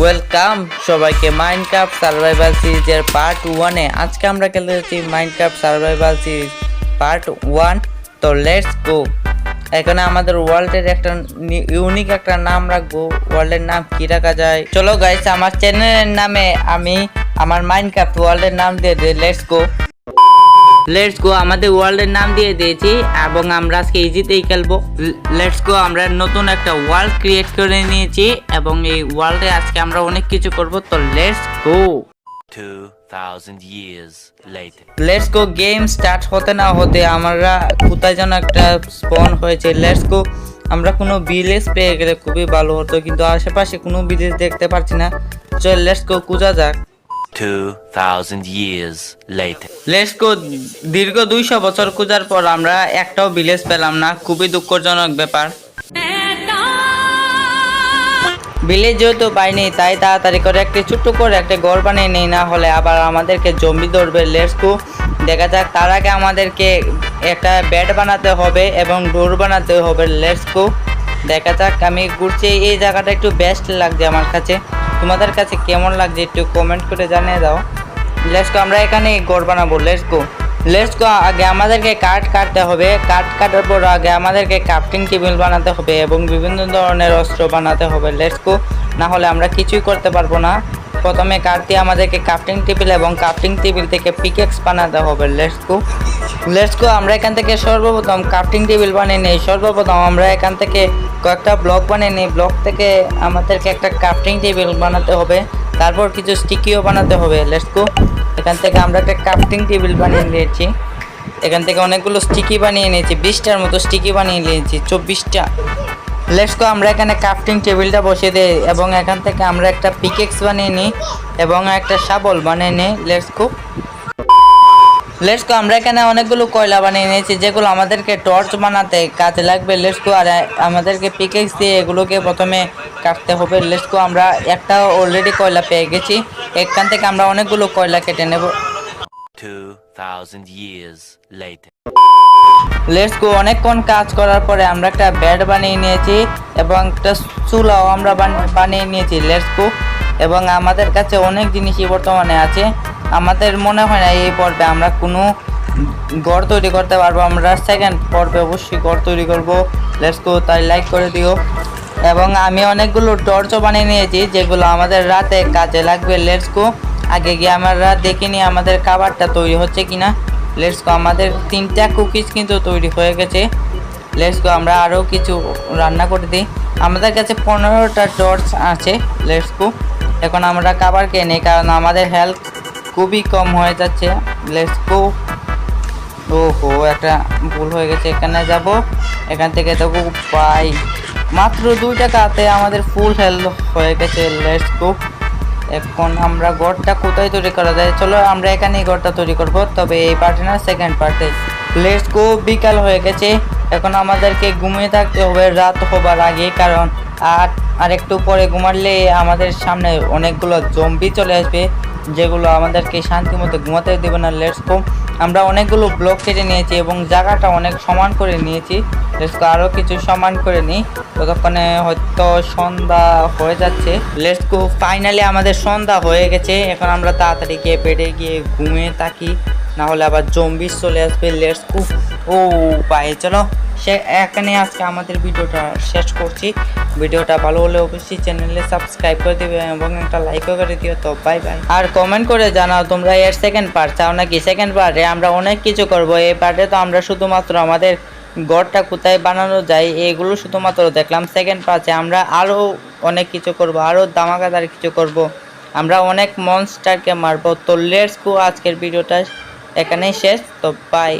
Welcome সবাইকে mind cup survival সিরিজের part ওয়ানে আজকে আমরা খেলতে যাচ্ছি cup survival series part one তো লেটস গো এখানে আমাদের ওয়ার্ল্ডের একটা ইউনিক একটা নাম রাখব। ওয়ার্ল্ডের নাম কি রাখা যায়? চলো গাইস আমার চ্যানেলের নামে আমি আমার মাইন্ড কাপ ওয়ার্ল্ডের নাম দিয়ে দিই। লেটস গো লেটস গো আমাদের ওয়ার্ল্ডের নাম দিয়ে দিয়েছি এবং আমরা আজকে ইজিতেই খেলব। লেটস গো আমরা নতুন একটা ওয়ার্ল্ড ক্রিয়েট করে নিয়েছি এবং এই ওয়ার্ল্ডে আজকে আমরা অনেক কিছু করব তো let's go 2000 years later. Let's go game start হতে না হতে আমরা কোথায় যেন একটা স্পন হয়েছে। লেটস গো আমরা কোনো ভিলেজ পেয়ে গেলে খুবই ভালো হতো কিন্তু আশেপাশে কোনো ভিলেজ দেখতে পাচ্ছি না। চল লেটস গো কুজা যাক। 2000 years later. লেটস গো দীর্ঘ দুইশো বছর খোঁজার পর আমরা একটাও ভিলেজ পেলাম না। খুবই দুঃখজনক ব্যাপার। ভিলেজ যেহেতু পাইনি, তাই তাড়াতাড়ি করে একটি ছোট্ট করে একটা ঘর বানিয়ে নিই, না হলে আবার আমাদেরকে জম্বি ধরবে লেটস গো দেখা যাক, তার আগে আমাদেরকে একটা বেড বানাতে হবে এবং ডোর বানাতে হবে লেটস গো দেখা যাক, আমি ঘুরছি, এই জায়গাটা একটু বেস্ট লাগছে আমার কাছে। তোমাদের কাছে কেমন লাগছে একটু কমেন্ট করে জানিয়ে দাও। লেটস গো আমরা এখানে ঘর বানাবো লেটস গো লেটস গো আগে আমাদেরকে কাঠ কাটতে হবে। কাঠ কাটার পর আগে আমাদেরকে ক্রাফটিং টেবিল বানাতে হবে এবং বিভিন্ন ধরনের অস্ত্র বানাতে হবে। লেটস গো না হলে আমরা কিছুই করতে পারব না। প্রথমে কাঠ আমাদেরকে ক্রাফটিং টেবিল এবং ক্রাফটিং টেবিল থেকে পিকেক্স বানাতে হবে। লেটস গো আমরা এখান থেকে সর্বপ্রথম ক্রাফটিং টেবিল বানিয়ে নিই। সর্বপ্রথম আমরা এখান থেকে কয়েকটা ব্লক বানিয়ে নিই। ব্লক থেকে আমাদেরকে একটা ক্রাফটিং টেবিল বানাতে হবে। তারপর কিছু স্টিকিও বানাতে হবে। লেটস এখান থেকে আমরা একটা ক্রাফটিং টেবিল বানিয়ে নিয়েছি। এখান থেকে অনেকগুলো স্টিকি বানিয়ে নিয়েছি। বিশটার মতো স্টিকি বানিয়ে নিয়েছি। চব্বিশটা। লেটস আমরা এখানে ক্রাফটিং টেবিলটা বসিয়ে দিই এবং এখান থেকে আমরা একটা পিকেক্স বানিয়ে নিই এবং একটা শাবল বানিয়ে নিই। লেটস গো লেটস আমরা এখানে অনেকগুলো কয়লা বানিয়ে নিয়েছি, যেগুলো আমাদেরকে টর্চ বানাতে কাজে লাগবে। লেটস আর আমাদেরকে পিকেক্স দিয়ে এগুলোকে প্রথমে কাটতে হবে। লেটস আমরা একটা অলরেডি কয়লা পেয়ে গেছি। এখান থেকে আমরা অনেকগুলো কয়লা কেটে নেব। 2000 years later. লেটস অনেকক্ষণ কাজ করার পরে আমরা একটা ব্যাড বানিয়ে নিয়েছি এবং একটা চুলাও আমরা বান- বানিয়ে নিয়েছি। লেটস এবং আমাদের কাছে অনেক জিনিসই বর্তমানে আছে। আমাদের মনে হয় না এই পর্বে আমরা কোনো ঘর তৈরি করতে পারব। আমরা সেকেন্ড পর্বে অবশ্যই ঘর তৈরি করব। লেটস তাই লাইক করে দিও। এবং আমি অনেকগুলো টর্চও বানিয়ে নিয়েছি, যেগুলো আমাদের রাতে কাজে লাগবে। লেটস আগে গিয়ে আমরা দেখিনি আমাদের খাবারটা তৈরি হচ্ছে কিনা। লেটস গো আমাদের তিনটা কুকিজ কিন্তু তৈরি হয়ে গেছে। লেটস গো আমরা আরও কিছু রান্না করে দিই। আমাদের কাছে পনেরোটা টর্চ আছে লেটস গো এখন আমরা খাবার খেয়ে নিই, কারণ আমাদের হেলথ খুবই কম হয়ে যাচ্ছে। লেটস গো ওহো, একটা ভুল হয়ে গেছে, এখানে যাব। এখান থেকে দেখো পাই। মাত্র দুই টাকাতে আমাদের ফুল হেলথ হয়ে গেছে লেটস গো এখন আমরা গড়টা কোথায় তৈরি করা যায়? চলো আমরা এখানেই গড়টা তৈরি করব। তবে এই পার্টে না সেকেন্ড পার্টে লেটস গো বিকাল হয়ে গেছে। এখন আমাদেরকে ঘুমিয়ে থাকতে হবে, রাত হবার আগে। কারণ আর আর একটু পরে ঘুমালে আমাদের সামনে অনেকগুলো জম্বি চলে আসবে, যেগুলো আমাদেরকে শান্তি মতো ঘুমাতে দেবে না। লেটস গো আমরা অনেকগুলো ব্লক কেটে নিয়েছি এবং জায়গাটা অনেক সমান করে নিয়েছি। লেটস আরও কিছু সমান করে নিই। ততক্ষণে হয়তো সন্ধ্যা হয়ে যাচ্ছে। লেটস ফাইনালি আমাদের সন্ধ্যা হয়ে গেছে। এখন আমরা তাড়াতাড়ি গিয়ে পেটে গিয়ে ঘুমিয়ে থাকি। না হলে আবার জম্বিস চলে আসবে। লেটস ও পায়ে চলো। সে এখানে আজকে আমাদের ভিডিওটা শেষ করছি। ভিডিওটা ভালো হলে অবশ্যই চ্যানেলে সাবস্ক্রাইব করে দিবে এবং একটা লাইকও করে দিও। তো বাই বাই আর কমেন্ট করে জানাও, তোমরা এর সেকেন্ড পার্ট চাও নাকি? সেকেন্ড পার্টে আমরা অনেক কিছু করব। এই পার্টে তো আমরা শুধুমাত্র আমাদের ঘরটা কোথায় বানানো যায়, এগুলো শুধুমাত্র দেখলাম। সেকেন্ড পার্টে আমরা আরও অনেক কিছু করব আরও দামাকাদার কিছু করব। আমরা অনেক মনস্টারকে মারবো। তো লেটস গো আজকের ভিডিওটা এখানেই শেষ। তো বাই